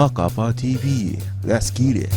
마카파 TV. Let's get it.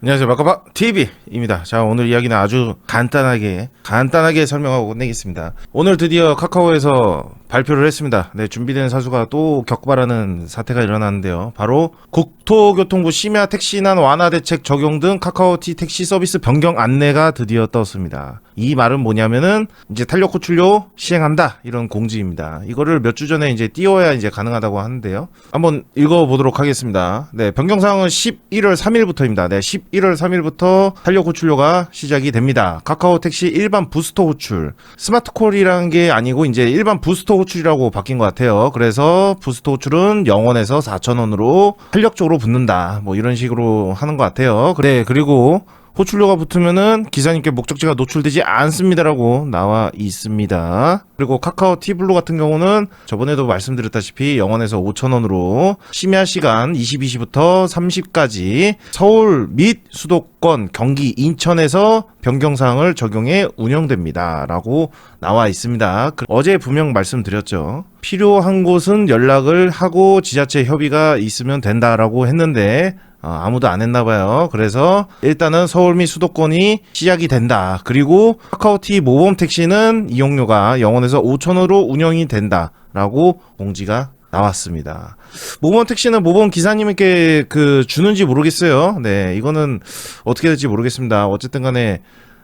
안녕하세요. 마카파 TV입니다. 자, 오늘 이야기는 아주 간단하게, 간단하게 설명하고 끝내겠습니다. 오늘 드디어 카카오에서 발표를 했습니다. 네, 준비된 사수가 또 격발하는 사태가 일어났는데요. 바로 국토교통부 심야 택시난 완화 대책 적용 등 카카오티 택시 서비스 변경 안내가 드디어 떴습니다. 이 말은 뭐냐면은 이제 탄력 호출료 시행한다 이런 공지입니다. 이거를 몇 주 전에 이제 띄워야 이제 가능하다고 하는데요. 한번 읽어보도록 하겠습니다. 네, 변경 사항은 11월 3일부터입니다. 네, 11월 3일부터 탄력 호출료가 시작이 됩니다. 카카오 택시 일반 부스터 호출, 스마트콜이라는 게 아니고 이제 일반 부스터 호출이라고 바뀐 것 같아요. 그래서 부스터 호출은 0원에서 4,000원으로 탄력적으로 붙는다. 뭐 이런 식으로 하는 것 같아요. 네, 그리고 호출료가 붙으면은 기사님께 목적지가 노출되지 않습니다라고 나와 있습니다. 그리고 카카오 티블루 같은 경우는 저번에도 말씀드렸다시피 0원에서 5천원으로 심야 시간 22시부터 30까지 서울 및 수도권, 경기, 인천에서 변경사항을 적용해 운영됩니다 라고 나와 있습니다. 그- 어제 분명 말씀드렸죠. 필요한 곳은 연락을 하고 지자체 협의가 있으면 된다라고 했는데 어, 아무도 안 했나 봐요. 그래서 일단은 서울 및 수도권이 시작이 된다. 그리고 카카오티 모범 택시는 이용료가 0원에서 5천원으로 운영이 된다라고 공지가 나왔습니다. 모범 택시는 모범 기사님에게 그 주는지 모르겠어요. 네, 이거는 어떻게 될지 모르겠습니다. 어쨌든 간에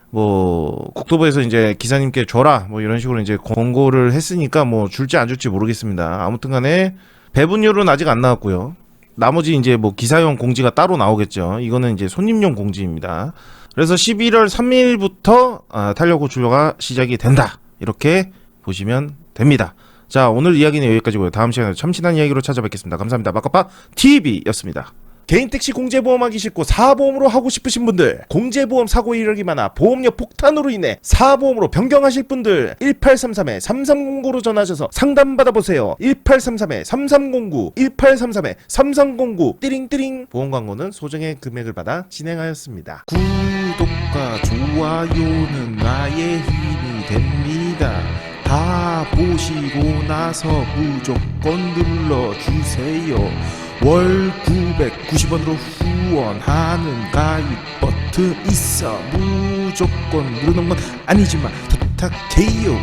뭐 국토부에서 이제 기사님께 줘라 뭐 이런 식으로 이제 권고를 했으니까 뭐 줄지 안 줄지 모르겠습니다. 아무튼 간에 배분율은 아직 안 나왔고요. 나머지 이제 뭐 기사용 공지가 따로 나오겠죠. 이거는 이제 손님용 공지입니다. 그래서 11월 3일부터 아, 탄력 호출료가 시작이 된다. 이렇게 보시면 됩니다. 자, 오늘 이야기는 여기까지고요. 다음 시간에 참신한 이야기로 찾아뵙겠습니다. 감사합니다. 마카파 TV였습니다. 개인 택시 공제보험 하기 싫고 사보험으로 하고 싶으신 분들 공제보험 사고 이력이 많아 보험료 폭탄으로 인해 사보험으로 변경하실 분들 1833-3309로 전화하셔서 상담받아보세요. 1833-3309 1833-3309 띠링띠링. 보험 광고는 소정의 금액을 받아 진행하였습니다. 구독과 좋아요는 나의 힘이 됩니다. 다 보시고 나서 무조건 눌러주세요 월 990원으로 후원하는 가입 버튼 있어. 무조건 누르는 건 아니지만 부탁해요